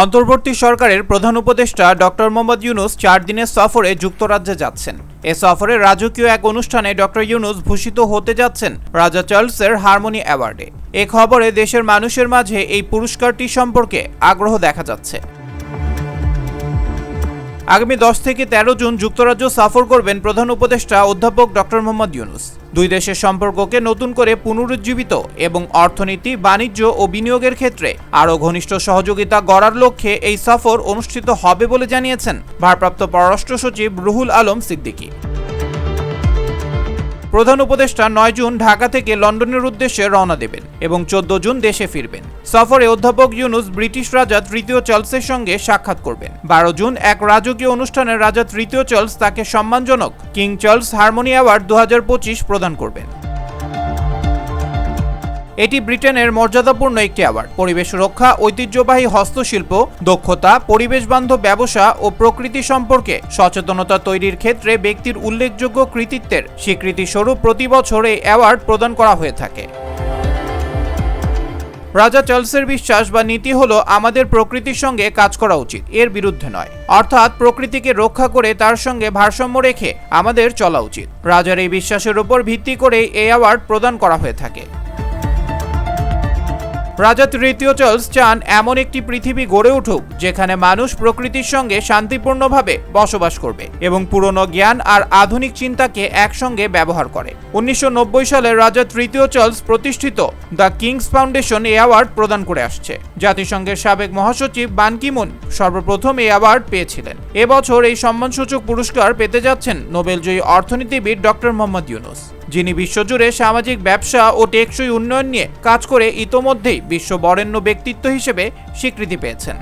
অন্তর্বর্তী সরকারের প্রধান উপদেষ্টা ডক্টর মোহাম্মদ ইউনুস চার দিনের সফরে যুক্তরাজ্যে যাচ্ছেন। এ সফরে রাজকীয় এক অনুষ্ঠানে ডক্টর ইউনুস ভূষিত হতে যাচ্ছেন রাজা চার্লসের হারমোনি অ্যাওয়ার্ডে। এ খবরে দেশের মানুষের মাঝে এই পুরস্কারটি সম্পর্কে আগ্রহ দেখা যাচ্ছে। আগামী দশ থেকে তেরো জুন যুক্তরাজ্য সফর করবেন প্রধান উপদেষ্টা অধ্যাপক ডক্টর মোহাম্মদ ইউনুস। দুই দেশের সম্পর্ককে নতুন করে পুনরুজ্জীবিত এবং অর্থনীতি, বাণিজ্য ও বিনিয়োগের ক্ষেত্রে আরও ঘনিষ্ঠ সহযোগিতা গড়ার লক্ষ্যে এই সফর অনুষ্ঠিত হবে বলে জানিয়েছেন ভারপ্রাপ্ত পররাষ্ট্র সচিব রুহুল আলম সিদ্দিকী। প্রধান উপদেষ্টা নয় জুন ঢাকা থেকে লন্ডনের উদ্দেশ্যে রওনা দেবেন এবং চোদ্দ জুন দেশে ফিরবেন। সফরে অধ্যাপক ইউনুস ব্রিটিশ রাজা তৃতীয় চার্লসের সঙ্গে সাক্ষাৎ করবেন। বারো জুন এক রাজকীয় অনুষ্ঠানে রাজা তৃতীয় চার্লস তাকে সম্মানজনক কিং চার্লস হারমোনি অ্যাওয়ার্ড দু হাজার পঁচিশ প্রদান করবেন। এটি ব্রিটেনের মর্যাদাপূর্ণ একটি অ্যাওয়ার্ড পরিবেশ রক্ষা ঐতিহ্যবাহী হস্তশিল্প, দক্ষতা পরিবেশ বান্ধব ব্যবসা ও প্রকৃতি সম্পর্কে সচেতনতা তৈরির ক্ষেত্রে ব্যক্তির উল্লেখযোগ্য কৃতিত্বের স্বীকৃতি স্বরূপ প্রতি বছর এই অ্যাওয়ার্ড প্রদান করা হয়ে থাকে। রাজা চার্লসের বিশ্বাস বা নীতি হলো আমাদের প্রকৃতির সঙ্গে কাজ করা উচিত, এর বিরুদ্ধে নয়। অর্থাৎ প্রকৃতিকে রক্ষা করে তার সঙ্গে ভারসাম্য রেখে আমাদের চলা উচিত। রাজার এই বিশ্বাসের উপর ভিত্তি করে এই অ্যাওয়ার্ড প্রদান করা হয়ে থাকে। রাজা তৃতীয় চার্লস চান এমন একটি পৃথিবী গড়ে উঠুক, যেখানে মানুষ প্রকৃতির সঙ্গে শান্তিপূর্ণভাবে বসবাস করবে এবং পুরনো জ্ঞান আর আধুনিক চিন্তাকে একসঙ্গে ব্যবহার করে। উনিশশো নব্বই সালে রাজা তৃতীয় চার্লস প্রতিষ্ঠিত দ্য কিংস ফাউন্ডেশন এই অ্যাওয়ার্ড প্রদান করে আসছে। জাতিসংঘের সাবেক মহাসচিব বান কিমুন সর্বপ্রথম এই অ্যাওয়ার্ড পেয়েছিলেন। এবছর এই সম্মানসূচক পুরস্কার পেতে যাচ্ছেন নোবেলজয়ী অর্থনীতিবিদ ডক্টর মোহাম্মদ ইউনুস। যিনি বিশ্বজুড়ে সামাজিক ব্যবসা ও টেকসই উন্নয়ন নিয়ে কাজ করে ইতোমধ্যেই বিশ্ব বরেণ্য ব্যক্তিত্ব হিসেবে স্বীকৃতি পেয়েছেন।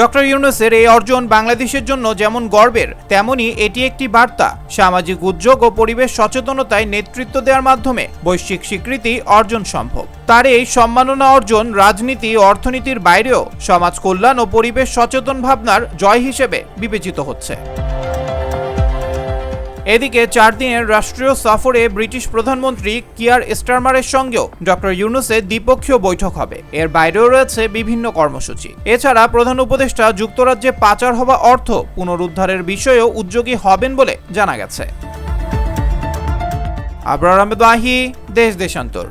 ডক্টর ইউনুসের এই অর্জন বাংলাদেশের জন্য যেমন গর্বের, তেমনি এটি একটি বার্তা। সামাজিক উদ্যোগ ও পরিবেশ সচেতনতায় নেতৃত্ব দেওয়ার মাধ্যমে বৈশ্বিক স্বীকৃতি অর্জন সম্ভব। তার এই সম্মাননা অর্জন রাজনীতি অর্থনীতির বাইরেও সমাজ কল্যাণ ও পরিবেশ সচেতন ভাবনার জয় হিসেবে বিবেচিত হচ্ছে। এদিকে চার দিনের রাষ্ট্রীয় সফরে ব্রিটিশ প্রধানমন্ত্রী কিয়ার স্টারমারের সঙ্গেও ডক্টর ইউনুসের দ্বিপক্ষীয় বৈঠক হবে। এর বাইরেও রয়েছে বিভিন্ন কর্মসূচি। এছাড়া প্রধান উপদেষ্টা যুক্তরাজ্যে পাচার হওয়া অর্থ পুনরুদ্ধারের বিষয়েও উদ্যোগী হবেন বলে জানা গেছে। আবরার আহমেদ আহি দেশ দেশান্তর।